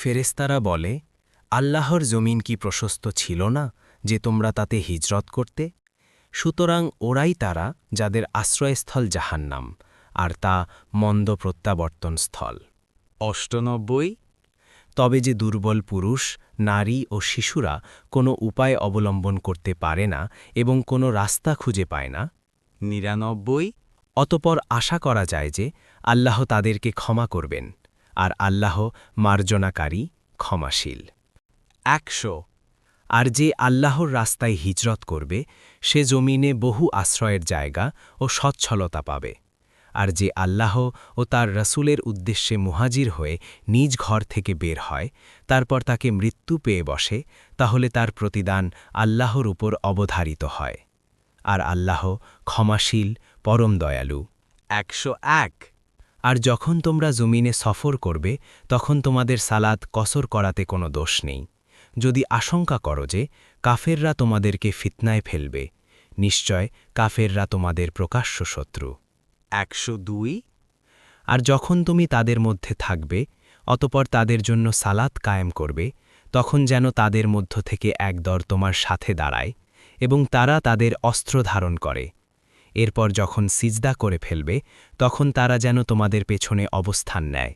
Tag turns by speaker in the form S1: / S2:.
S1: ফেরেস্তারা বলে, আল্লাহর জমিন কি প্রশস্ত ছিল না যে তোমরা তাতে হিজরত করতে? সুতরাং ওরাই তারা যাদের আশ্রয়স্থল জাহান্নাম, আর তা মন্দ প্রত্যাবর্তনস্থল
S2: অষ্টনব্বই,
S1: তবে যে দুর্বল পুরুষ, নারী ও শিশুরা কোনো উপায় অবলম্বন করতে পারে না এবং কোনো রাস্তা খুঁজে পায় না?
S2: নিরানব্বই,
S1: অতপর আশা করা যায় যে আল্লাহ তাদেরকে ক্ষমা করবেন। আর আল্লাহ মার্জনাকারী, ক্ষমাশীল।
S2: একশো,
S1: আর যে আল্লাহর রাস্তায় হিজরত করবে, সে জমিনে বহু আশ্রয়ের জায়গা ও সচ্ছলতা পাবে। আর যে আল্লাহ ও তার রসুলের উদ্দেশ্যে মুহাজির হয়ে নিজ ঘর থেকে বের হয়, তারপর তাকে মৃত্যু পেয়ে বসে, তাহলে তার প্রতিদান আল্লাহর উপর অবধারিত হয়। আর আল্লাহ ক্ষমাশীল, পরম দয়ালু।
S2: একশো এক
S1: আর যখন তোমরা জমিনে সফর করবে, তখন তোমাদের সালাদ কসর করাতে কোনো দোষ নেই। যদি আশঙ্কা করো যে, কাফেররা তোমাদেরকে ফিতনায় ফেলবে, নিশ্চয় কাফেররা তোমাদের প্রকাশ্য শত্রু।
S2: একশো দুই।
S1: আর যখন তুমি তাদের মধ্যে থাকবে, অতপর তাদের জন্য সালাত কায়েম করবে, তখন যেন তাদের মধ্য থেকে একদর তোমার সাথে দাঁড়ায় এবং তারা তাদের অস্ত্র ধারণ করে। এরপর যখন সিজদা করে ফেলবে তখন তারা যেন তোমাদের পেছনে অবস্থান নেয়।